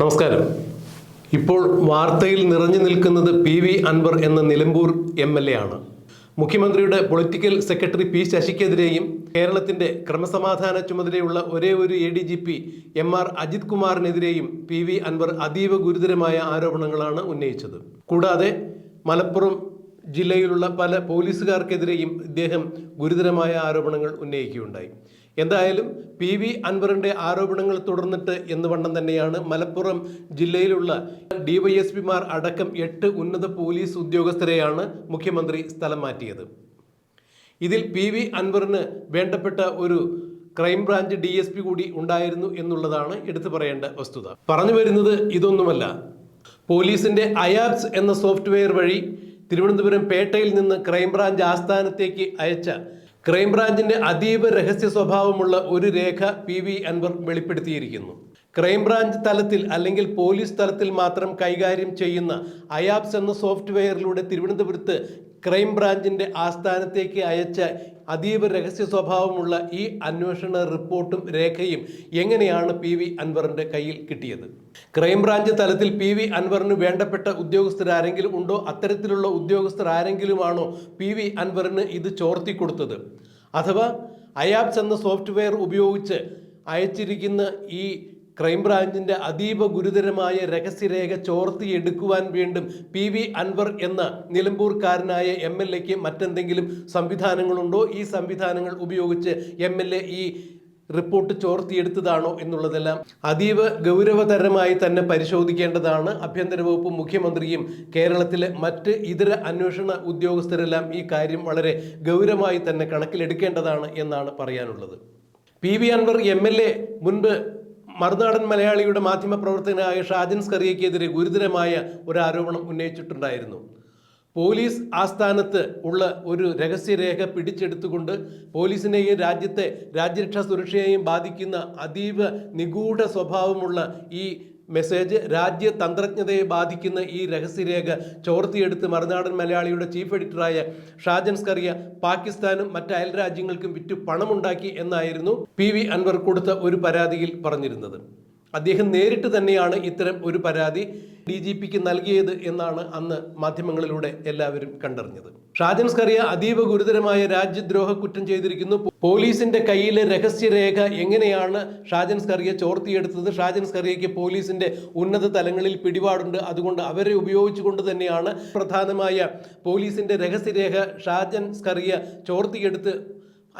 നമസ്കാരം. ഇപ്പോൾ വാർത്തയിൽ നിറഞ്ഞു നിൽക്കുന്നത് പി വി അൻവർ എന്ന നിലമ്പൂർ എം എൽ എ ആണ്. മുഖ്യമന്ത്രിയുടെ പൊളിറ്റിക്കൽ സെക്രട്ടറി പി ശശിക്കെതിരെയും കേരളത്തിന്റെ ക്രമസമാധാന ചുമതലയുള്ള ഒരേ ഒരു A D G P M R Ajith കുമാറിനെതിരെയും P V Anvar അതീവ ഗുരുതരമായ ആരോപണങ്ങളാണ് ഉന്നയിച്ചത്. കൂടാതെ മലപ്പുറം ജില്ലയിലുള്ള പല പോലീസുകാർക്കെതിരെയും ഇദ്ദേഹം ഗുരുതരമായ ആരോപണങ്ങൾ ഉന്നയിക്കുകയുണ്ടായി. എന്തായാലും പി വി അൻവറിന്റെ ആരോപണങ്ങൾ തുടർന്നിട്ട് എന്ന് വണ്ണം തന്നെയാണ് മലപ്പുറം ജില്ലയിലുള്ള ഡിവൈഎസ്പിമാർ അടക്കം എട്ട് ഉന്നത പോലീസ് ഉദ്യോഗസ്ഥരെയാണ് മുഖ്യമന്ത്രി സ്ഥലം മാറ്റിയത്. ഇതിൽ പി വി അൻവറിന് വേണ്ടപ്പെട്ട ഒരു ക്രൈംബ്രാഞ്ച് ഡി എസ് പി കൂടി ഉണ്ടായിരുന്നു എന്നുള്ളതാണ് എടുത്തു പറയേണ്ട വസ്തുത. പറഞ്ഞു വരുന്നത് ഇതൊന്നുമല്ല. പോലീസിന്റെ അയാപ്സ് എന്ന സോഫ്റ്റ്വെയർ വഴി തിരുവനന്തപുരം പേട്ടയിൽ നിന്ന് ക്രൈംബ്രാഞ്ച് ആസ്ഥാനത്തേക്ക് അയച്ച ക്രൈംബ്രാഞ്ചിന്റെ അതീവ രഹസ്യ സ്വഭാവമുള്ള ഒരു രേഖ പി വി അൻവർ വെളിപ്പെടുത്തിയിരിക്കുന്നു. ക്രൈംബ്രാഞ്ച് തലത്തിൽ അല്ലെങ്കിൽ പോലീസ് തലത്തിൽ മാത്രം കൈകാര്യം ചെയ്യുന്ന അയാപ്സ് എന്ന സോഫ്റ്റ്വെയറിലൂടെ തിരുവനന്തപുരത്ത് ക്രൈംബ്രാഞ്ചിന്റെ ആസ്ഥാനത്തേക്ക് അയച്ച അതീവ രഹസ്യ സ്വഭാവമുള്ള ഈ അന്വേഷണ റിപ്പോർട്ടും രേഖയും എങ്ങനെയാണ് പി വി അൻവറിന്റെ കയ്യിൽ കിട്ടിയത്? ക്രൈംബ്രാഞ്ച് തലത്തിൽ പി വി അൻവറിന് വേണ്ടപ്പെട്ട ഉദ്യോഗസ്ഥർ ആരെങ്കിലും ഉണ്ടോ? അത്തരത്തിലുള്ള ഉദ്യോഗസ്ഥർ ആരെങ്കിലുമാണോ പി വി അൻവറിന് ഇത് ചോർത്തി കൊടുത്തത്? അഥവാ അയാബ്സ് എന്ന സോഫ്റ്റ്വെയർ ഉപയോഗിച്ച് അയച്ചിരിക്കുന്ന ഈ ക്രൈംബ്രാഞ്ചിന്റെ അതീവ ഗുരുതരമായ രഹസ്യരേഖ ചോർത്തിയെടുക്കുവാൻ വീണ്ടും പി വി അൻവർ എന്ന നിലമ്പൂർക്കാരനായ എം എൽ എക്ക് മറ്റെന്തെങ്കിലും സംവിധാനങ്ങളുണ്ടോ? ഈ സംവിധാനങ്ങൾ ഉപയോഗിച്ച് എം എൽ എ ഈ റിപ്പോർട്ട് ചോർത്തിയെടുത്തതാണോ എന്നുള്ളതെല്ലാം അതീവ ഗൗരവതരമായി തന്നെ പരിശോധിക്കേണ്ടതാണ്. ആഭ്യന്തര വകുപ്പ് മുഖ്യമന്ത്രിയും കേരളത്തിലെ മറ്റ് ഇതര അന്വേഷണ ഉദ്യോഗസ്ഥരെല്ലാം ഈ കാര്യം വളരെ ഗൗരവമായി തന്നെ കണക്കിലെടുക്കേണ്ടതാണ് എന്നാണ് പറയാനുള്ളത്. P V Anvar M L A മുൻപ് മറുനാടൻ മലയാളിയുടെ മാധ്യമ പ്രവർത്തകനായ ഷാജൻ സ്കറിയയ്ക്കെതിരെ ഗുരുതരമായ ഒരു ആരോപണം ഉന്നയിച്ചിട്ടുണ്ടായിരുന്നു. പോലീസ് ആസ്ഥാനത്ത് ഉള്ള ഒരു രഹസ്യരേഖ പിടിച്ചെടുത്തുകൊണ്ട് പോലീസിനെയും രാജ്യത്തെ രാജ്യരക്ഷാ സുരക്ഷയെയും ബാധിക്കുന്ന അതീവ നിഗൂഢ സ്വഭാവമുള്ള ഈ മെസ്സേജ് രാജ്യതന്ത്രജ്ഞതയെ ബാധിക്കുന്ന ഈ രഹസ്യരേഖ ചോർത്തിയെടുത്ത് മറുനാടൻ മലയാളിയുടെ ചീഫ് എഡിറ്ററായ ഷാജൻ സ്കറിയ പാകിസ്ഥാനും മറ്റ് അയൽ രാജ്യങ്ങൾക്കും വിറ്റു പണമുണ്ടാക്കി എന്നായിരുന്നു പി വി അൻവർ കൊടുത്ത ഒരു പരാതിയിൽ പറഞ്ഞിരുന്നത്. അദ്ദേഹം നേരിട്ട് തന്നെയാണ് ഇത്തരം ഒരു പരാതി ഡി ജി പിക്ക് നൽകിയത് എന്നാണ് അന്ന് മാധ്യമങ്ങളിലൂടെ എല്ലാവരും കണ്ടറിഞ്ഞത്. ഷാജൻ സ്കറിയ അതീവ ഗുരുതരമായ രാജ്യദ്രോഹ കുറ്റം ചെയ്തിരിക്കുന്നു. പോലീസിന്റെ കയ്യിലെ രഹസ്യരേഖ എങ്ങനെയാണ് ഷാജൻ സ്കറിയ ചോർത്തിയെടുത്തത്? ഷാജൻ പോലീസിന്റെ ഉന്നത തലങ്ങളിൽ പിടിപാടുണ്ട്. അതുകൊണ്ട് അവരെ ഉപയോഗിച്ചുകൊണ്ട് തന്നെയാണ് പ്രധാനമായ പോലീസിന്റെ രഹസ്യരേഖ ഷാജൻ സ്കറിയ ചോർത്തിയെടുത്ത്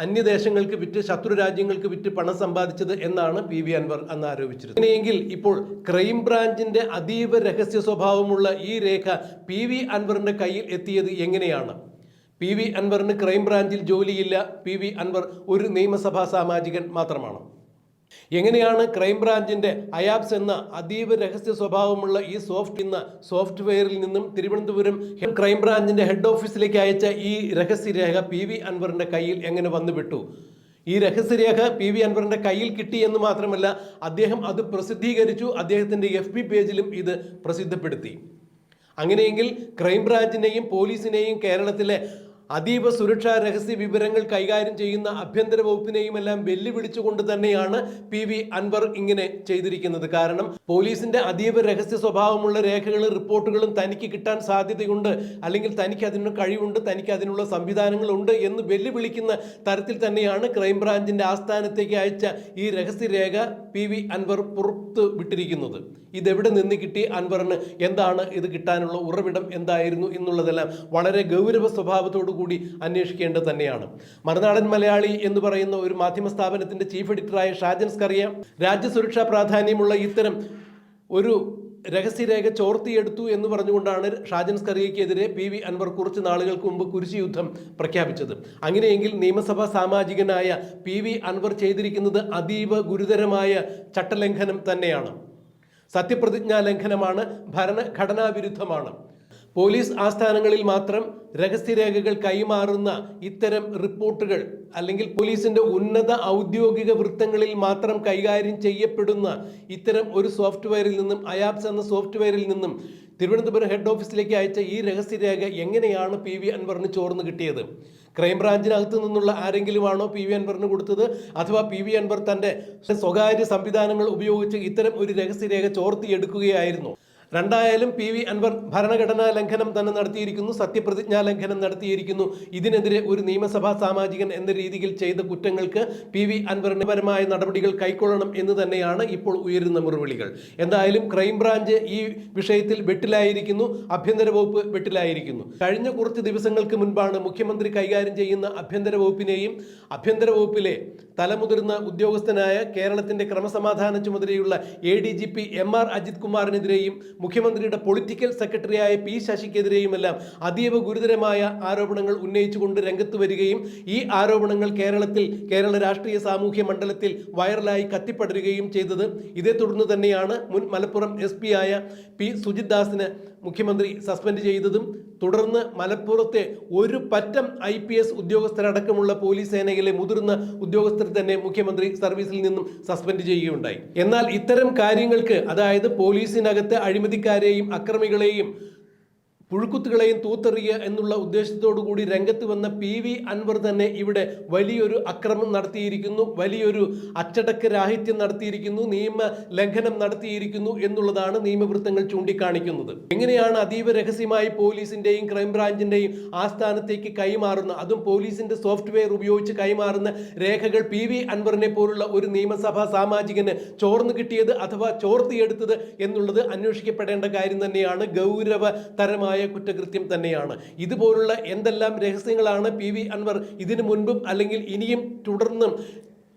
അന്യദേശങ്ങൾക്ക് വിറ്റ് ശത്രു രാജ്യങ്ങൾക്ക് വിറ്റ് പണം സമ്പാദിച്ചത് എന്നാണ് പി വി അൻവർ അന്ന് ആരോപിച്ചിരുന്നത്. അങ്ങനെയെങ്കിൽ ഇപ്പോൾ ക്രൈംബ്രാഞ്ചിന്റെ അതീവ രഹസ്യ സ്വഭാവമുള്ള ഈ രേഖ പി വി അൻവറിന്റെ കയ്യിൽ എത്തിയത് എങ്ങനെയാണ്? പി വി അൻവറിന് ക്രൈംബ്രാഞ്ചിൽ ജോലിയില്ല. പി വി അൻവർ ഒരു നിയമസഭാ സാമാജികൻ മാത്രമാണ്. എങ്ങനെയാണ് ക്രൈംബ്രാഞ്ചിന്റെ അയാപ്സ് എന്ന അതീവ രഹസ്യ സ്വഭാവമുള്ള ഈ സോഫ്റ്റ് എന്ന സോഫ്റ്റ്വെയറിൽ നിന്നും തിരുവനന്തപുരം ക്രൈംബ്രാഞ്ചിന്റെ ഹെഡ് ഓഫീസിലേക്ക് അയച്ച ഈ രഹസ്യരേഖ പി വി അൻവറിന്റെ കയ്യിൽ എങ്ങനെ വന്നുവിട്ടു? ഈ രഹസ്യരേഖ പി വി അൻവറിന്റെ കയ്യിൽ കിട്ടി എന്ന് മാത്രമല്ല അദ്ദേഹം അത് പ്രസിദ്ധീകരിച്ചു അദ്ദേഹത്തിന്റെ എഫ് ബി പേജിലും ഇത് പ്രസിദ്ധപ്പെടുത്തി. അങ്ങനെയെങ്കിൽ ക്രൈംബ്രാഞ്ചിനെയും പോലീസിനെയും കേരളത്തിലെ അതീവ സുരക്ഷാ രഹസ്യ വിവരങ്ങൾ കൈകാര്യം ചെയ്യുന്ന ആഭ്യന്തര വകുപ്പിനെയും എല്ലാം വെല്ലുവിളിച്ചുകൊണ്ട് തന്നെയാണ് പി വി അൻവർ ഇങ്ങനെ ചെയ്തിരിക്കുന്നത്. കാരണം പോലീസിന്റെ അതീവ രഹസ്യ സ്വഭാവമുള്ള രേഖകളും റിപ്പോർട്ടുകളും തനിക്ക് കിട്ടാൻ സാധ്യതയുണ്ട്. അല്ലെങ്കിൽ തനിക്ക് അതിന് കഴിവുണ്ട് തനിക്ക് അതിനുള്ള സംവിധാനങ്ങളുണ്ട് എന്ന് വെല്ലുവിളിക്കുന്ന തരത്തിൽ തന്നെയാണ് ക്രൈംബ്രാഞ്ചിന്റെ ആസ്ഥാനത്തേക്ക് അയച്ച ഈ രഹസ്യരേഖ പി വി അൻവർ പുറത്ത് വിട്ടിരിക്കുന്നത്. ഇതെവിടെ നിന്ന് കിട്ടി അൻവറിന് എന്താണ് ഇത് കിട്ടാനുള്ള ഉറവിടം എന്തായിരുന്നു എന്നുള്ളതെല്ലാം വളരെ ഗൗരവ സ്വഭാവത്തോടു കൂടി അന്വേഷിക്കേണ്ടത് തന്നെയാണ്. മറുനാടൻ മലയാളി എന്ന് പറയുന്ന ഒരു മാധ്യമ സ്ഥാപനത്തിന്റെ ചീഫ് എഡിറ്ററായ ഷാജൻ സ്കറിയ രാജ്യസുരക്ഷാ പ്രാധാന്യമുള്ള ഇത്തരം ഒരു രഹസ്യരേഖ ചോർത്തിയെടുത്തു എന്ന് പറഞ്ഞുകൊണ്ടാണ് ഷാജൻ സ്കറിയയ്ക്കെതിരെ പി വി അൻവർ കുറച്ച് നാളുകൾക്ക് മുമ്പ് കുരിശി യുദ്ധം പ്രഖ്യാപിച്ചത്. അങ്ങനെയെങ്കിൽ നിയമസഭാ സാമാജികനായ പി വി അൻവർ ചെയ്തിരിക്കുന്നത് അതീവ ഗുരുതരമായ ചട്ടലംഘനം തന്നെയാണ്. സത്യപ്രതിജ്ഞാ ലംഘനമാണ് ഭരണഘടനാ വിരുദ്ധമാണ് പോലീസ് ആസ്ഥാനങ്ങളിൽ മാത്രം രഹസ്യരേഖകൾ കൈമാറുന്ന ഇത്തരം റിപ്പോർട്ടുകൾ അല്ലെങ്കിൽ പോലീസിന്റെ ഉന്നത ഔദ്യോഗിക വൃത്തങ്ങളിൽ മാത്രം കൈകാര്യം ചെയ്യപ്പെടുന്ന ഇത്തരം ഒരു സോഫ്റ്റ്വെയറിൽ നിന്നും അയാപ്സ് എന്ന സോഫ്റ്റ്വെയറിൽ നിന്നും തിരുവനന്തപുരം ഹെഡ് ഓഫീസിലേക്ക് അയച്ച ഈ രഹസ്യരേഖ എങ്ങനെയാണ് പി വി അൻവറിന് ചോർന്ന് കിട്ടിയത്? ക്രൈംബ്രാഞ്ചിനകത്ത് നിന്നുള്ള ആരെങ്കിലും ആണോ പി വി അൻവറിന് കൊടുത്തത്? അഥവാ പി വി അൻവർ തന്റെ സ്വകാര്യ സംവിധാനങ്ങൾ ഉപയോഗിച്ച് ഇത്തരം ഒരു രഹസ്യരേഖ ചോർത്തിയെടുക്കുകയായിരുന്നു? രണ്ടായാലും പി വി അൻവർ ഭരണഘടനാ ലംഘനം തന്നെ നടത്തിയിരിക്കുന്നു സത്യപ്രതിജ്ഞാ ലംഘനം നടത്തിയിരിക്കുന്നു. ഇതിനെതിരെ ഒരു നിയമസഭാ സാമാജികൻ എന്ന രീതിയിൽ ചെയ്ത കുറ്റങ്ങൾക്ക് പി വി അൻവറിന് പരമായ നടപടികൾ കൈക്കൊള്ളണം എന്ന് തന്നെയാണ് ഇപ്പോൾ ഉയരുന്ന മുറിവിളികൾ. എന്തായാലും ക്രൈംബ്രാഞ്ച് ഈ വിഷയത്തിൽ വെട്ടിലായിരിക്കുന്നു ആഭ്യന്തര വകുപ്പ് വെട്ടിലായിരിക്കുന്നു. കഴിഞ്ഞ കുറച്ച് ദിവസങ്ങൾക്ക് മുൻപാണ് മുഖ്യമന്ത്രി കൈകാര്യം ചെയ്യുന്ന ആഭ്യന്തര വകുപ്പിനെയും ആഭ്യന്തര വകുപ്പിലെ തലമുതിർന്ന ഉദ്യോഗസ്ഥനായ കേരളത്തിന്റെ ക്രമസമാധാന ചുമതലയുള്ള A D G P M R Ajith കുമാറിനെതിരെയും മുഖ്യമന്ത്രിയുടെ പൊളിറ്റിക്കൽ സെക്രട്ടറിയായ പി ശശിക്കെതിരെയുമെല്ലാം അതീവ ഗുരുതരമായ ആരോപണങ്ങൾ ഉന്നയിച്ചുകൊണ്ട് രംഗത്ത് വരികയും ഈ ആരോപണങ്ങൾ കേരളത്തിൽ കേരള രാഷ്ട്രീയ സാമൂഹ്യ മണ്ഡലത്തിൽ വൈറലായി കത്തിപ്പടരുകയും ചെയ്തത്. ഇതേ തുടർന്ന് തന്നെയാണ് മുൻ മലപ്പുറം എസ് ആയ പി സുജിത് ദാസിന് മുഖ്യമന്ത്രി സസ്പെൻഡ് ചെയ്തതും തുടർന്ന് മലപ്പുറത്തെ ഒരു പറ്റം ഐ പി എസ് ഉദ്യോഗസ്ഥരടക്കമുള്ള പോലീസ് സേനയിലെ മുതിർന്ന ഉദ്യോഗസ്ഥർ തന്നെ മുഖ്യമന്ത്രി സർവീസിൽ നിന്നും സസ്പെൻഡ് ചെയ്യുകയുണ്ടായി. എന്നാൽ ഇത്തരം കാര്യങ്ങൾക്ക് അതായത് പോലീസിനകത്ത് അഴിമതിക്കാരെയും അക്രമികളെയും പുഴുക്കുത്തുകളെയും തൂത്തെറിയുക എന്നുള്ള ഉദ്ദേശത്തോടു കൂടി രംഗത്ത് വന്ന പി വി അൻവർ തന്നെ ഇവിടെ വലിയൊരു അക്രമം നടത്തിയിരിക്കുന്നു വലിയൊരു അച്ചടക്ക രാഹിത്യം നടത്തിയിരിക്കുന്നു നിയമ ലംഘനം നടത്തിയിരിക്കുന്നു എന്നുള്ളതാണ് നിയമവൃത്തങ്ങൾ ചൂണ്ടിക്കാണിക്കുന്നത്. എങ്ങനെയാണ് അതീവ രഹസ്യമായി പോലീസിന്റെയും ക്രൈംബ്രാഞ്ചിന്റെയും ആസ്ഥാനത്തേക്ക് കൈമാറുന്ന അതും പോലീസിന്റെ സോഫ്റ്റ്വെയർ ഉപയോഗിച്ച് കൈമാറുന്ന രേഖകൾ പി വി അൻവറിനെ പോലുള്ള ഒരു നിയമസഭാ സാമാജികന് ചോർന്നു കിട്ടിയത് അഥവാ ചോർത്തിയെടുത്തത് എന്നുള്ളത് അന്വേഷിക്കപ്പെടേണ്ട കാര്യം തന്നെയാണ് ഗൗരവതരമായ കുറ്റകൃത്യം തന്നെയാണ്. ഇതുപോലുള്ള എന്തെല്ലാം രഹസ്യങ്ങളാണ് പി വി അൻവർ ഇതിനു മുൻപും അല്ലെങ്കിൽ ഇനിയും തുടർന്നും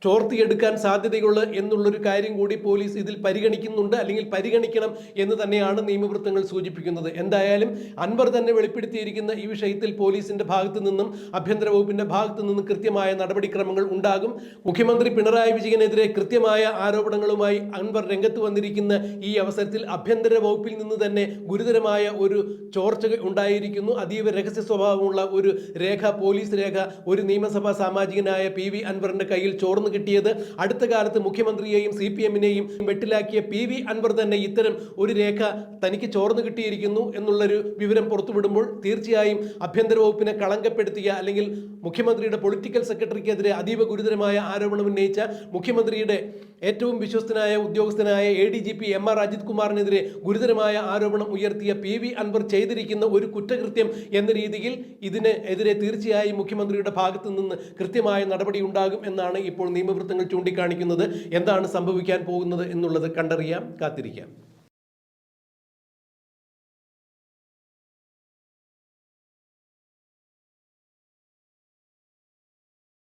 ചോർത്തിയെടുക്കാൻ സാധ്യതയുള്ള എന്നുള്ളൊരു കാര്യം കൂടി പോലീസ് ഇതിൽ പരിഗണിക്കുന്നുണ്ട് അല്ലെങ്കിൽ പരിഗണിക്കണം എന്ന് തന്നെയാണ് നിയമവൃത്തങ്ങൾ സൂചിപ്പിക്കുന്നത്. എന്തായാലും അൻവർ തന്നെ വെളിപ്പെടുത്തിയിരിക്കുന്ന ഈ വിഷയത്തിൽ പോലീസിന്റെ ഭാഗത്തു നിന്നും ആഭ്യന്തര വകുപ്പിന്റെ ഭാഗത്തു നിന്നും കൃത്യമായ നടപടിക്രമങ്ങൾ ഉണ്ടാകും. മുഖ്യമന്ത്രി പിണറായി വിജയനെതിരെ കൃത്യമായ ആരോപണങ്ങളുമായി അൻവർ രംഗത്ത് വന്നിരിക്കുന്ന ഈ അവസരത്തിൽ ആഭ്യന്തര വകുപ്പിൽ നിന്ന് തന്നെ ഗുരുതരമായ ഒരു ചോർച്ച ഉണ്ടായിരിക്കുന്നു. അതീവ രഹസ്യ സ്വഭാവമുള്ള ഒരു രേഖ പോലീസ് രേഖ ഒരു നിയമസഭാ സാമാജികനായ പി വി അൻവറിന്റെ കയ്യിൽ ചോർന്നു കിട്ടിയത്. അടുത്ത കാലത്ത് മുഖ്യമന്ത്രിയെയും സി പി എമ്മിനെയും വെട്ടിലാക്കിയ പി വി അൻവർ തന്നെ ഇത്തരം ഒരു രേഖ തനിക്ക് ചോർന്നു കിട്ടിയിരിക്കുന്നു എന്നുള്ളൊരു വിവരം പുറത്തുവിടുമ്പോൾ തീർച്ചയായും ആഭ്യന്തര വകുപ്പിനെ കളങ്കപ്പെടുത്തിയ അല്ലെങ്കിൽ മുഖ്യമന്ത്രിയുടെ പൊളിറ്റിക്കൽ സെക്രട്ടറിക്കെതിരെ അതീവ ഗുരുതരമായ ആരോപണം ഉന്നയിച്ച മുഖ്യമന്ത്രിയുടെ ഏറ്റവും വിശ്വസ്തനായ ഉദ്യോഗസ്ഥനായ A D G P M R Ajith കുമാറിനെതിരെ ഗുരുതരമായ ആരോപണം ഉയർത്തിയ പി വി അൻവർ ചെയ്തിരിക്കുന്ന ഒരു കുറ്റകൃത്യം എന്ന രീതിയിൽ ഇതിനെതിരെ തീർച്ചയായും മുഖ്യമന്ത്രിയുടെ ഭാഗത്തു നിന്ന് കൃത്യമായ നടപടി ഉണ്ടാകും എന്നാണ് ഇപ്പോൾ നിയമവൃത്തങ്ങൾ ചൂണ്ടിക്കാണിക്കുന്നത് എന്താണ് സംഭവിക്കാൻ പോകുന്നത് എന്നുള്ളത് കണ്ടറിയാം കാത്തിരിക്കാം.